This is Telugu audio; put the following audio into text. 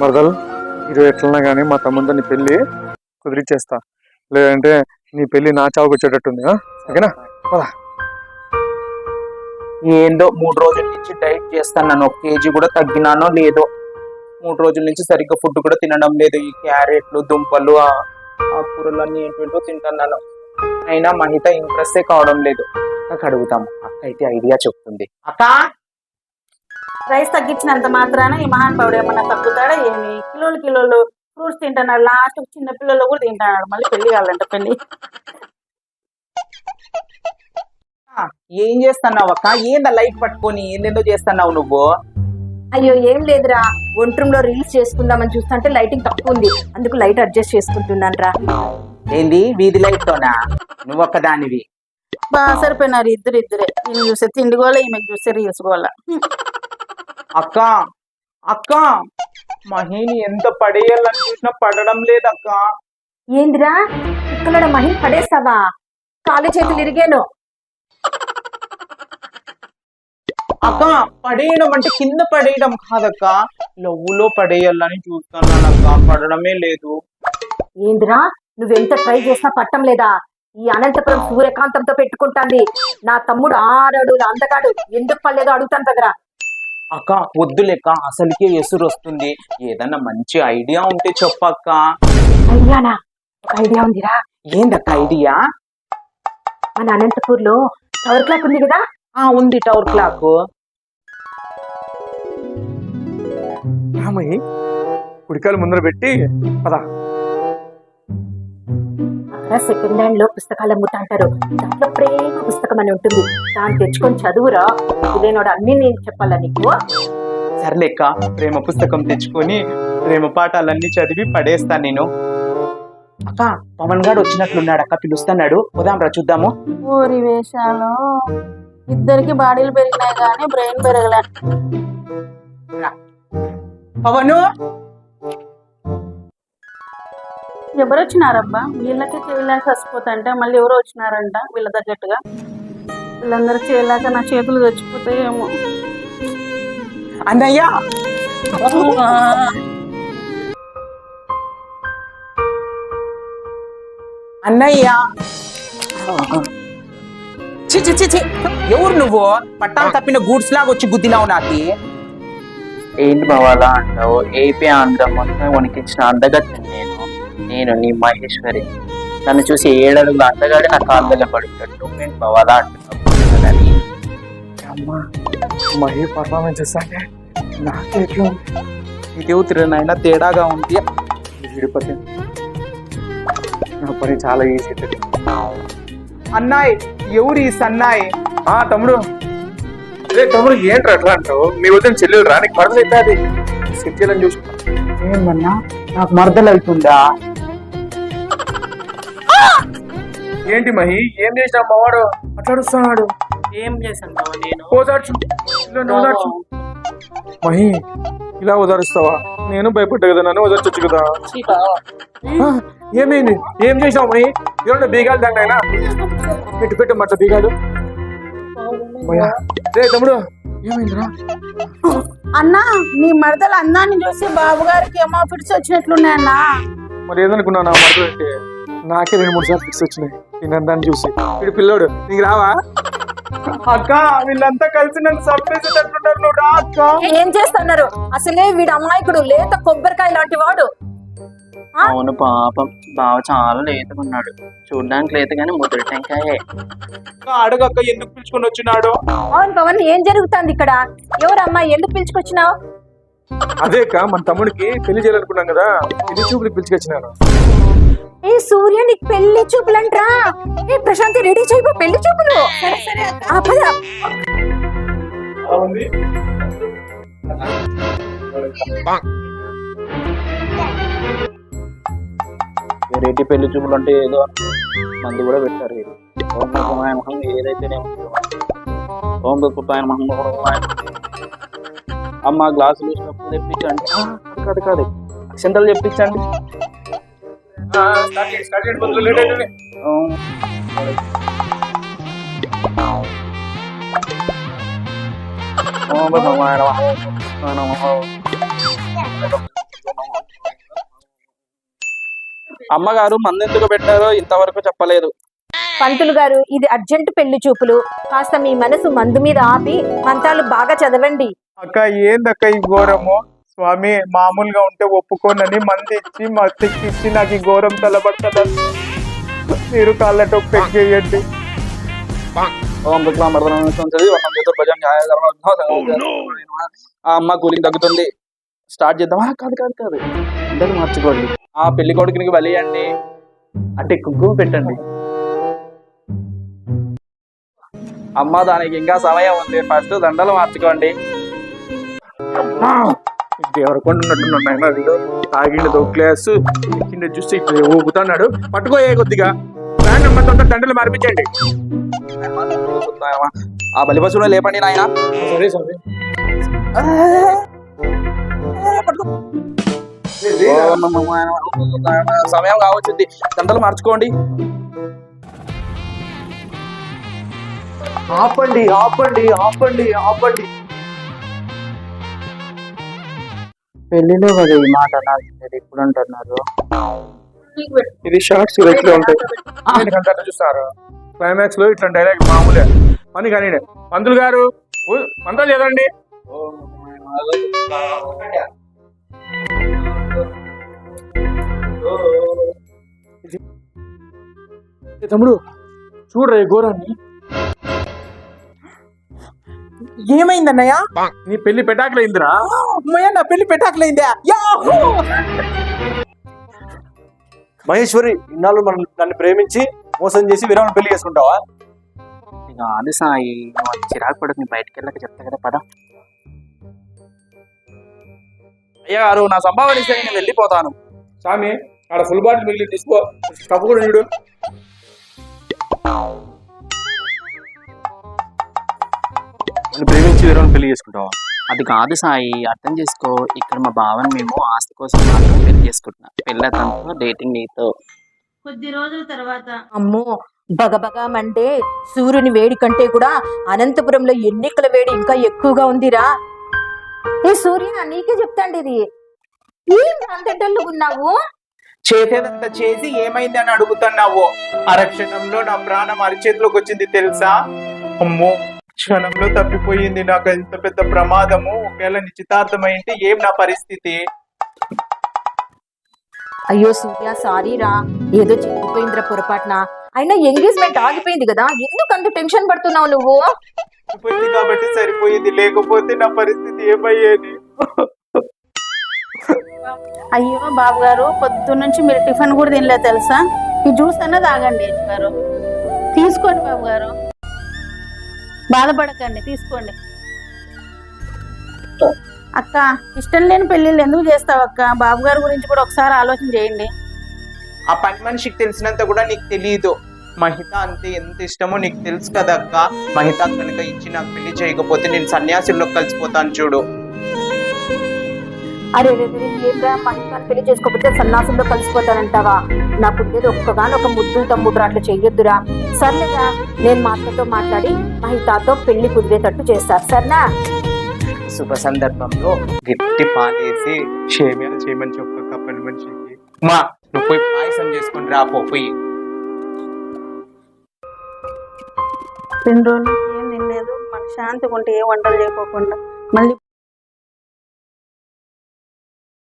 మరదలు ఇది ఎట్లన్నా కానీ మా తమ్ముడితో నీ పెళ్ళి కుదిరిచ్చేస్తా. లేదంటే నీ పెళ్ళి నా చావుకు వచ్చేటట్టుంది ఓకేనా పదా. ఏందో మూడు రోజుల నుంచి డైట్ చేస్తాను ఒక కేజీ కూడా తగ్గినానో లేదో. మూడు రోజుల నుంచి సరిగ్గా ఫుడ్ కూడా తినడం లేదు. ఈ క్యారెట్లు దుంపలు ఆ కూరలు అన్ని ఏంటంటో తింటున్నాను అయినా మహిత ఇంట్రెస్టే కావడం లేదు. అక్కకి అడుగుతాము అక్క అయితే ఐడియా చెప్తుంది. అక్క! రైస్ తగ్గించినంత మాత్రాన ఈ మహానుభావుడు ఏమన్నా తగ్గుతాడా ఏమి? కిలోలు కిలోలు ఫ్రూట్స్ తింటున్నాడు. లాస్ట్ చిన్న పిల్లలు కూడా తింటున్నాడు. మళ్ళీ పెళ్ళి కావాలంట పెళ్ళి. ఆ, ఏం చేస్తున్నావు అక్క? ఏందా లైట్ పట్టుకొని? ఏందేందో చేస్తున్నావు నువ్వు? అయ్యో ఏం లేదురా. ఒంట్రూమ్ రీల్స్ చేసుకుందామని చూస్తుంటే లైటింగ్ తక్కువ ఉంది. అందుకు లైట్ అడ్జస్ట్ చేసుకుంటున్నాను రా ఏంది? వీధి లైట్ తోనా నువ్వు ఒక్కదానివి. బాగా సరిపోయినారు ఇద్దరు ఇద్దరే. ఈయన చూసే తిండి గోల ఈమె చూసే రీల్స్ గోల అక్క అక్క మహిని ఎంత పడేయాలని చూసినా పడడం లేదక్క. ఏందిరా? ఇక్కడ మహిళ పడేస్తావా? కాలు చేతులు ఇరిగాను. అక్క పడేయడం అంటే కింద పడేయడం కాదక్క. లవ్వులో పడేయాలని చూస్తున్నానక్క పడడమే లేదు. ఏందిరా? నువ్వెంత ట్రై చేసినా పట్టం లేదా? ఈ అనంతపురం సూర్యకాంతంతో పెట్టుకుంటాంది. నా తమ్ముడు ఆరడుల అందగాడు. ఎందుకు పడలేదో అడుగుతాను కదరా. అక్క వద్దు లెక్క అసలుకే ఎసురు వస్తుంది. ఏదన్నా మంచి ఐడియా ఉంటే చెప్పక్క. ఐడియానా ఒక ఐడియా ఉందిరా. ఏందక్క ఐడియా? మన అనంతపూర్లో టవర్ క్లాక్ ఉంది కదా? ఆ ఉంది టవర్ క్లాక్. రామయ్య కుడికాయలు ముందర పెట్టి పద. అక్కడ సెకండ్ హ్యాండ్లో పుస్తకాలు అమ్ముతా అంటారు. దాంట్లో ప్రేమ పుస్తకం అని ఉంటుంది. దాన్ని తెచ్చుకొని చదువురా. ఇదేనోడు అన్ని నేను చెప్పాలా నీకు? సర్లేక్క ప్రేమ పుస్తకం తెచ్చుకొని ప్రేమ పాఠాలన్నీ చదివి పడేస్తాను నేను. అక్క పవన్ గారు వచ్చినట్లున్నాడు అక్క పిలుస్తున్నాడు. పోదాం రా చూద్దాము. ఊరి వేషాలు. ఇద్దరికి బాడీలు పెరిగినాయి కానీ బ్రెయిన్ పెరగలే. పవను! ఎవరు వచ్చినారబ్బా? వీళ్ళకి చేయలేక చచ్చిపోతాంటే మళ్ళీ ఎవరో వచ్చినారంట వీళ్ళ తగ్గట్టుగా వీళ్ళందరూ చేయలేక నా చేతులు చచ్చిపోతాయేమో. అన్నయ్య! అన్నయ్య! చి చి చి చి ఎవరు నువ్వు? పట్టాలు తప్పిన గూడ్స్ లాగా వచ్చి గుద్దినావు నాకి. ఏంటి బావాలా అంటావు? ఏపీ ఆంధ్ర మొత్తం వణికించిన అందగత్తి నేను. నేను నీ మహేశ్వరి. నన్ను చూసి ఏడడుగుల అందగాడి నా కాళ్ళలో పడుతాడు. బావాలా అంటున్నావు అని అమ్మా మహి పర్ఫార్మెన్స్ ఇస్తాంటే నాకే ఎట్లా ఉంది? ఇది తిరిగినైనా తేడాగా ఉంది. విడిపోతే నా పని చాలా ఈజీ అన్నాయ్ ఎవరు ఈ సన్నాయ్? ఆ తమ్ముడు. అదే తమ్ముడు ఏంట్రా అట్లా అంటావు? మీ వద్ద చెల్లెలు రా నీకు మరదలు అయితే అది. సెట్ చేయాలని చూసుకున్నా ఏమన్నా? నాకు మరదలు అవుతుందా? ఏంటి మహి? ఏం చేసినా మావాడు? అట్లా అడుస్తున్నాడు ఏం చేశాను బావ నేను? ఓదార్చు. ఇలా ఓదార్చు. మహి ఇలా ఓదారుస్తావా? నేను భయపడ్డా కదా నన్ను ఓదార్చొచ్చు కదా? బావ. ఆ, ఏమైంది? ఏం చేసావు మహి? ఏమన్నా బీగాలు దాన్ని అయినా పెట్టు పెట్టు మట్ల బీగాలు. రే తమ్ముడు ఏమైందిరా? అన్నా నీ మరదల అందాన్ని చూసి బాబు గారికి ఏమో ఫిట్స్ వచ్చినట్లున్నాయన్నా. మరి ఏదనుకున్నా నా మరదలు అంటే నాకే రెండు మూడు సార్లు ఫిక్స్ వచ్చినాయి. నేను దాన్ని చూసి. వీడు పిల్లోడు. నీకు రావా? అక్క వీళ్ళంతా కలిసి నన్ను చంపేసేటట్లున్నారు నువ్వు రా అక్క. ఏం చేస్తున్నారు? అసలే వీడు అమాయకుడు లేత కొబ్బరికాయ లాంటి వాడు. అవును పాపం. బావ చాలా లేతకున్నాడు చూడడానికి లేత కానీ ముద్ర టెంకాయే. అడగక్క ఎందుకు పిలుచుకొని వచ్చినాడు? పవన్ పవన్ ఏం జరుగుతుంది ఇక్కడ? ఎవరమ్మా ఎందుకు పిలుచుకొచ్చినావు? అదే అక్క మన తమ్ముడికి పెళ్ళి చేయాలనుకున్నాం కదా. ఇది చూపులు పిలిచికొచ్చినాను. ఏ సూర్య నీకు పెళ్ళి చూపులంట్రా? ఏ ప్రశాంతి రెడీ చేయబో పెళ్ళి చూపులు. ఆ, పద. వెరైటీ పెళ్ళి చూపులు అంటే ఏదో మందు కూడా పెట్టారు వీరు ఓం మహం ఏదైతేనే ఓం దుర్గపాయ మహం అమ్మ గ్లాసులు తెప్పించండి. కాదు కాదు. అక్షంతలు తెప్పించండి. అమ్మగారు మందు ఎందుకు పెట్టారో ఇంతవరకు చెప్పలేదు. పంతులు గారు ఇది అర్జెంట్ పెళ్ళి చూపులు. కాస్త మీ మనసు మందు మీద ఆపి మంత్రాలు బాగా చదవండి. అక్క ఏందక్క ఈ ఘోరము? స్వామి మామూలుగా ఉంటే ఒప్పుకోనని మంది ఇచ్చి మత్తికి ఇచ్చి నాకు ఈ ఘోరం తలబడుతుంది మీరు కాళ్ళతో పెగ్గేయండి ఓం ఆ అమ్మ కూలింగ్ తగ్గుతుంది. స్టార్ట్ చేద్దామా కాదు కాదు కాదు. అందరూ మార్చుకోండి. ఆ పెళ్ళి కొడుకునికి బలియండి. అంటే కుంకుమ పెట్టండి. అమ్మ దానికి ఇంకా సమయం ఉంది. ఫస్ట్ దండలు మార్చుకోండి. దేవరకొండ ఉన్నట్టున్నాడు వీడు తాగిండు గ్లాస్ కింద చూస్తే ఇట్లా ఊపుతున్నాడు పట్టుకోయే కొద్దిగా. ఫ్యాన్ నెంబర్ తొందర దండలు మార్పించండి. ఆ బలి పశువులు లేపండి నాయన. సరే సరే సమయం కావచ్చింది. దండలు మార్చుకోండి. ఆపండి ఆపండి ఆపండి ఆపండి. పెళ్ళిలో కదా ఈ మాట అనాల్సింది ఇప్పుడు అంటున్నారు? ఇది షార్ట్స్ ఇట్లా ఉంటాయి. ఎందుకంటే అట్లా చూస్తారు. క్లైమాక్స్లో ఇట్లా డైలాగ్ మామూలే. పని కానీ పంతులు గారు చదవండి ఏ తమ్ముడు చూడరా ఈ ఘోరాన్ని. ఏమైందన్నయ్య? నీ పెళ్ళి పెటాకులైందిరా నా పెళ్ళి పెట్టాకలైందా మహేశ్వరి ఇన్నాళ్ళు మనం నన్ను ప్రేమించి మోసం చేసి విరామం పెళ్ళి చేసుకుంటావా? ఇక అది సాయి నువ్వు చిరాకు పడకు నీ బయటికి వెళ్ళక చెప్తా కదా పద. అయ్య గారు నా సంభావన ఇస్తే నేను వెళ్ళిపోతాను. స్వామి ఆడ ఫుల్ బాటిల్ మిగిలి తీసుకో. కప్పు కూడా చూడు. నన్ను ప్రేమించి విరామం పెళ్ళి చేసుకుంటావా? అది కాదు సాయి అర్థం చేసుకో. ఇక్కడ మా భావన మేము ఆస్తి కోసం మాత్రం పెళ్ళి చేసుకుంటున్నాం. పెళ్ళతంతో డేటింగ్ నీతో. కొద్ది రోజుల తర్వాత. అమ్మో బగబగా మంటే సూర్యుని వేడి కంటే కూడా అనంతపురంలో ఎన్నికల వేడి ఇంకా ఎక్కువగా ఉందిరా. ఏ సూర్య నీకే చెప్తాండి ఇది. ఏం ఉన్నావు? చేసేదంతా చేసి ఏమైంది అని అడుగుతున్నావు? అరక్షణంలో నా ప్రాణం అరిచేతిలోకి వచ్చింది తెలుసా? అమ్మో క్షణంలో తప్పిపోయింది. నాకు ఎంత పెద్ద ప్రమాదము. ఒకవేళ నిశ్చితార్థమైంటే ఏం నా పరిస్థితి? అయ్యో సూర్య సారీ రా. ఏదో చెడిపోయిందిరా పొరపాటున. అయినా ఎంగేజ్మెంట్ ఆగిపోయింది కదా. ఎందుకు అంత టెన్షన్ పడుతున్నావు నువ్వు? కాబట్టి సరిపోయింది. లేకపోతే నా పరిస్థితి ఏమయ్యేది? అయ్యో బాబు గారు పొద్దున్న నుంచి మీరు టిఫిన్ కూడా తినలేదు తెలుసా? ఈ జ్యూస్ అన్న తాగండి గారు తీసుకోండి బాబు గారు బాధపడకండి తీసుకోండి. అక్క ఇష్టం లేని పెళ్ళిళ్ళు ఎందుకు చేస్తావు అక్క? బాబు గారి గురించి కూడా ఒకసారి ఆలోచన చేయండి. ఆ పని మనిషికి తెలిసినంత కూడా నీకు తెలియదు మహిత అంటే ఎంత ఇష్టమో నీకు తెలుసు కదా అక్క. మహిత కనుక ఇచ్చి నాకు పెళ్ళి చేయకపోతే నేను సన్యాసుల్లో కలిసిపోతాను చూడు. అరే రే రే, ఏంరా? మహిళను పెళ్ళి చేసుకోకపోతే సన్నాసంలో కలిసిపోతానంటావా? నాకు ఒక్కగానొక ముద్దులు తమ్ముడు అట్లా చెయ్యొద్దురా. సర్లేదా నేను మా అత్తతో మాట్లాడి మహితాతో పెళ్ళి కుదిరేటట్టు చేస్తా. సరేనా? శుభ సందర్భంలో గట్టి పాలేసి క్షేమ్యాలు చేయమని చెప్పక పని మనిషికి. మా నువ్వు పోయి పాయసం చేసుకొని రా పో, పోయి. రెండు రోజులు ఏం తినలేదు. మనకు శాంతిగా ఉంటే ఏ వంటలు చేయకోకుండా మళ్ళీ